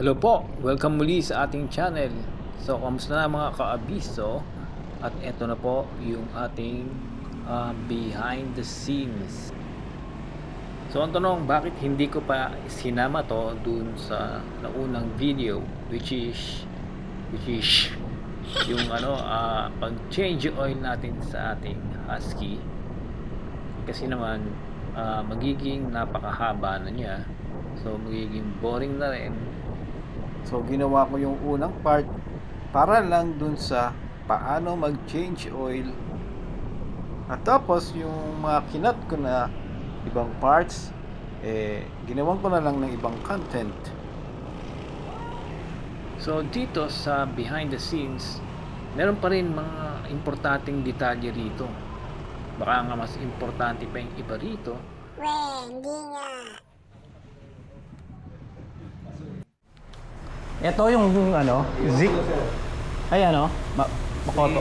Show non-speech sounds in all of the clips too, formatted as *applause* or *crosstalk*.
Hello po! Welcome muli sa ating channel. So, kamusta na mga kaabiso? At eto na po yung ating ah, behind the scenes. So, ang tanong, bakit hindi ko pa sinama to dun sa naunang video which is which is *laughs* yung ano, ah, pag-change oil natin sa ating husky. Kasi naman, ah, magiging napakahaba na niya. So, magiging boring na rin So ginawa ko yung unang part para lang dun sa paano mag-change oil. At tapos yung mga kinat ko na ibang parts, eh ginawan ko na lang ng ibang content. So dito sa behind the scenes, meron pa rin mga importanteng detalye rito. Baka nga mas importante pa yung iba rito We, hindi nga. Ito yung, ano, Zik. Ay ano, Ma Makoto.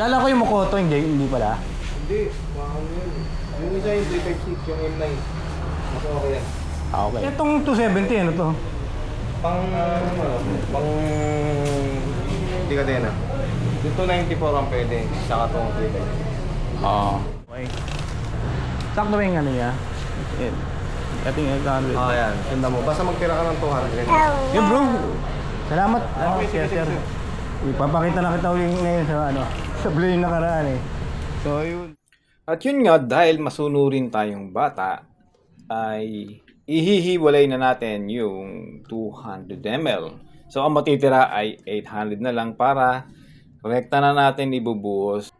Kala ko yung Makoto, hindi, hindi pala. Hindi, mahal yun. Yung isa yung 356, yung M9. Mas okay yan. Ah, okay. Itong 270, ano to? Pang, ano, pang... Hindi ka din ah. Yung 294 ang pwede, saka itong 356. Oo. Okay. Sakto ba yung ano niya? Yan. Ito yung 800. Ah, yan. Tanda mo. Basta magtira ka ng 200. Oh, Yun bro. Salamat. Ah, okay, sir, sige, sir. Ipapakita na kita ulit ngayon sa ano, sa blue yung nakaraan eh. So, yun. At yun nga, dahil masunurin tayong bata, ay ihihiwalay na natin yung 200 ml. So, ang matitira ay 800 na lang para rekta na natin ibubuhos.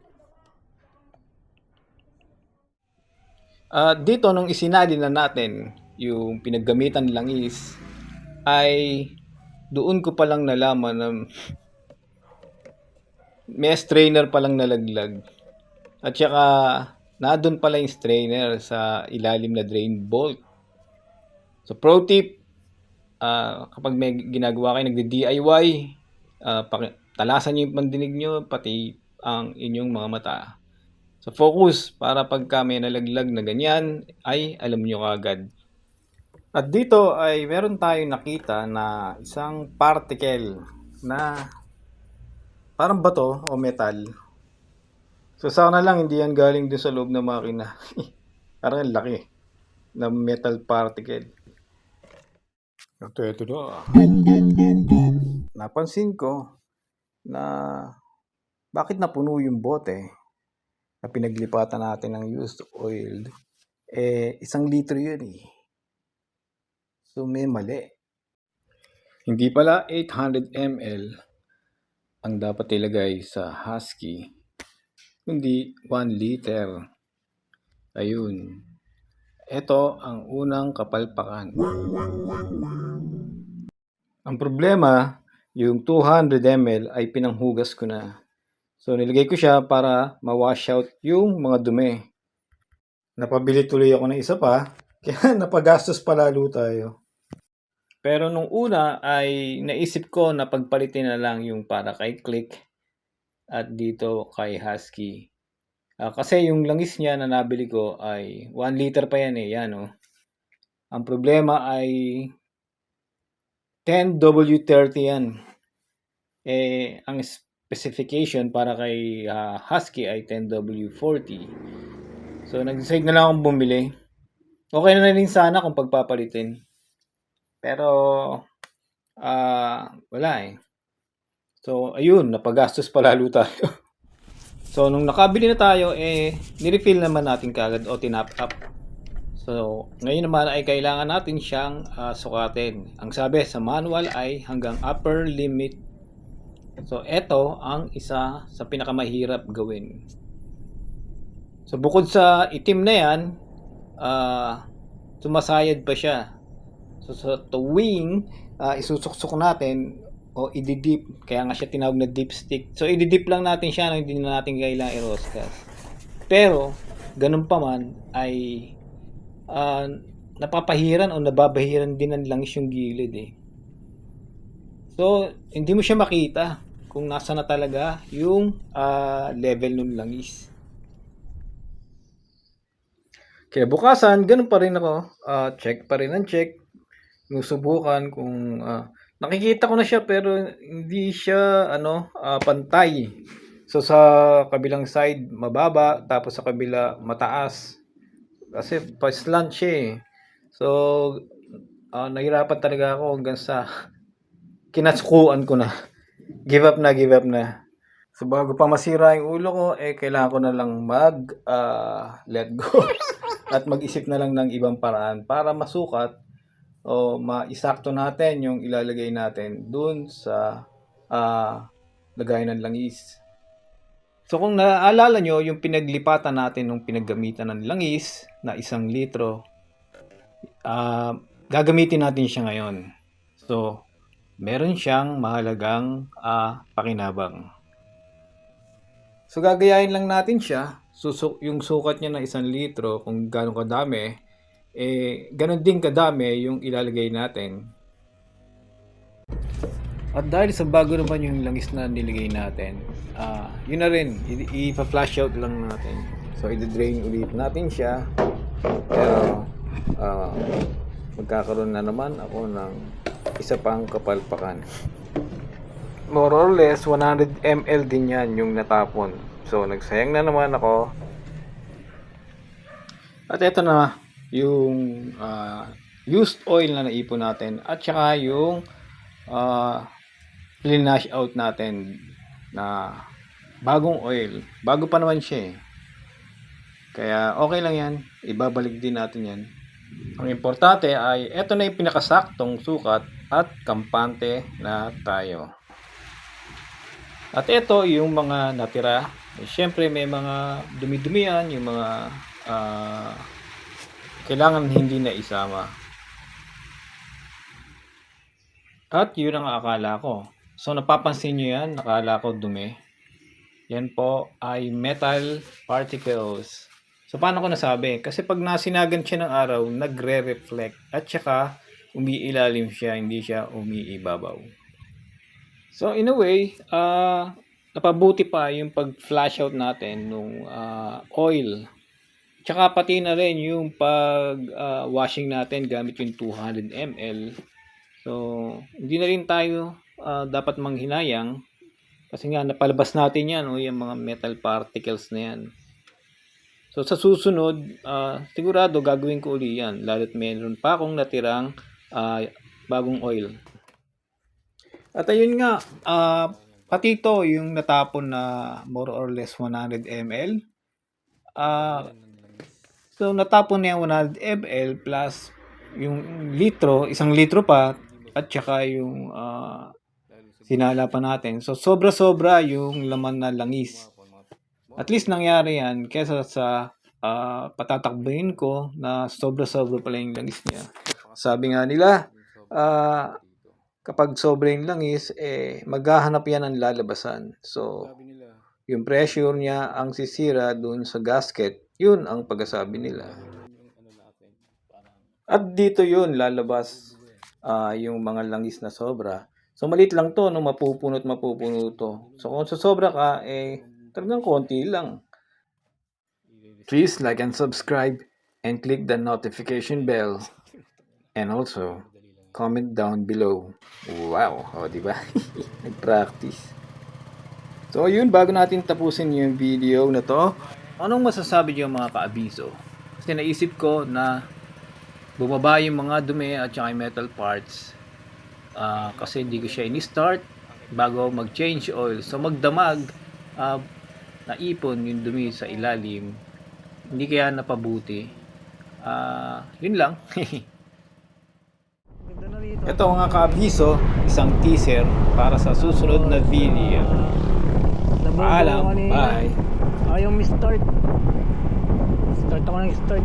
At dito, nung isinali na natin yung pinaggamitan lang is, ay doon ko palang nalaman na may strainer palang nalaglag. At saka, nadun pala yung strainer sa ilalim na drain bolt. So, pro tip, ah, kapag may ginagawa kayo, nagdi-DIY, ah, paki- talasan nyo yung pandinig nyo, pati ang inyong mga mata. So, focus para pagka may nalaglag na ganyan, ay alam nyo kagad. At dito ay meron tayong nakita na isang particle na parang bato o metal So sana lang hindi yan galing dun sa loob ng makina. *laughs* Parang ang laki na metal particle. Ito, ito na. Napansin ko na bakit napuno yung bote na pinaglipatan natin ng used oil. Eh, isang litro yun eh. So may mali. Hindi pala 800 ml ang dapat ilagay sa husky kundi 1 liter. Ayun. Ito ang unang kapalpakan. Ang problema, yung 200 ml ay pinanghugas ko na. So nilagay ko siya para ma-wash out yung mga dumi. Napabili tuloy ako ng isa pa, *laughs* kaya napagastos pa lalo tayo. Pero nung una ay naisip ko na pagpalitin na lang yung para kay Click at dito kay Husky. Ah, kasi yung langis niya na nabili ko ay 1 liter pa yan eh, yan oh. Ang problema ay 10W30 yan. Eh, ang specification para kay ah, Husky ay 10W40. So, nag-decide na lang akong bumili. Okay na rin sana kung pagpapalitin. Pero, ah, wala eh. So, ayun, napagastos pa lalo *laughs* tayo. so, nung nakabili na tayo, eh, nirefill naman natin kagad o tinap up. So, ngayon naman ay kailangan natin siyang ah, sukatin. Ang sabi sa manual ay hanggang upper limit. So, eto ang isa sa pinakamahirap gawin. So, bukod sa itim na yan, ah, sumasayad pa siya. So, sa tuwing ah, isusuksok natin, o ididip. Kaya nga siya tinawag na dipstick. So, ididip lang natin siya, no? hindi na natin kailangan i-roscas. Pero, ganun pa man, ay ah, napapahiran o nababahiran din ng langis yung gilid eh. So, hindi mo siya makita kung nasa na talaga yung ah, level ng langis. Kinabukasan, ganun pa rin ako. Ah, check pa rin ang check. sinusubukan kung ah, nakikita ko na siya pero hindi siya ano ah, pantay. So sa kabilang side mababa tapos sa kabila mataas. Kasi pa-slant siya eh. So ah, nahirapan talaga ako hanggang sa kinatsukuan ko na. Give up na, give up na. So bago pa masira yung ulo ko, eh kailangan ko na lang mag ah, let go *laughs* at mag-isip na lang ng ibang paraan para masukat o maisakto natin yung ilalagay natin dun sa ah, lagayan ng langis. So kung naaalala nyo, yung pinaglipatan natin nung pinaggamitan ng langis na isang litro, ah, gagamitin natin siya ngayon. So, meron siyang mahalagang ah, pakinabang. So gagayahin lang natin siya, susuk yung sukat niya ng isang litro kung gaano kadami, eh ganon din kadami yung ilalagay natin. At dahil sa bago naman yung langis na nilagay natin, ah yun na rin, ipa-flash out lang natin. So i-drain ulit natin siya. Pero ah, magkakaroon na naman ako ng isa pang kapalpakan more or less 100 ml din yan yung natapon. So nagsayang na naman ako. At ito na yung ah, used oil na naipon natin at saka yung uh, linash out natin na bagong oil. Bago pa naman siya eh. Kaya okay lang yan. Ibabalik din natin yan. Ang importante ay ito na yung pinakasaktong sukat at kampante na tayo. At ito yung mga natira. Eh, Siyempre may mga dumi-dumian, yung mga ah, kailangan hindi na isama. At yun ang akala ko. So napapansin nyo yan, nakala ko dumi. Yan po ay metal particles. So paano ko nasabi? Kasi pag nasinagan siya ng araw, nagre-reflect at saka umiilalim siya, hindi siya umiibabaw. So in a way, ah napabuti pa yung pag-flash out natin nung ah, oil. Tsaka pati na rin yung pag ah, washing natin gamit yung 200 ml. So hindi na rin tayo ah, dapat manghinayang kasi nga napalabas natin yan o yung mga metal particles na yan. So sa susunod, ah, sigurado gagawin ko uli yan lalo't meron pa akong natirang ah, bagong oil. At ayun nga, ah, pati ito yung natapon na more or less 100 ml. Ah, so natapon na yung 100 ml plus yung litro, isang litro pa at saka yung ah, sinala pa natin. So sobra-sobra yung laman na langis. At least nangyari yan kesa sa ah, patatakbuhin ko na sobra-sobra pala yung langis niya. Sabi nga nila, ah, kapag sobrang langis, eh, maghahanap yan ng lalabasan. So, yung pressure niya ang sisira dun sa gasket, yun ang pagkasabi nila. At dito yun, lalabas ah, yung mga langis na sobra. So, malit lang to, no, mapupunot, mapupuno to. So, kung sa sobra ka, eh, talagang konti lang. Please like and subscribe and click the notification bell. And also, comment down below. Wow, o di ba? *laughs* Nag-practice. So yun, bago natin tapusin yung video na to, anong masasabi niyo mga kaabiso? Kasi naisip ko na bumaba yung mga dumi at saka yung metal parts Ah, kasi hindi ko siya ini-start bago mag-change oil. So magdamag, ah, naipon yung dumi sa ilalim. Hindi kaya napabuti. Ah, yun lang. *laughs* Ito mga kaabiso, isang teaser para sa susunod na video. Paalam, bye! Ayaw mi start. Start ako ng start.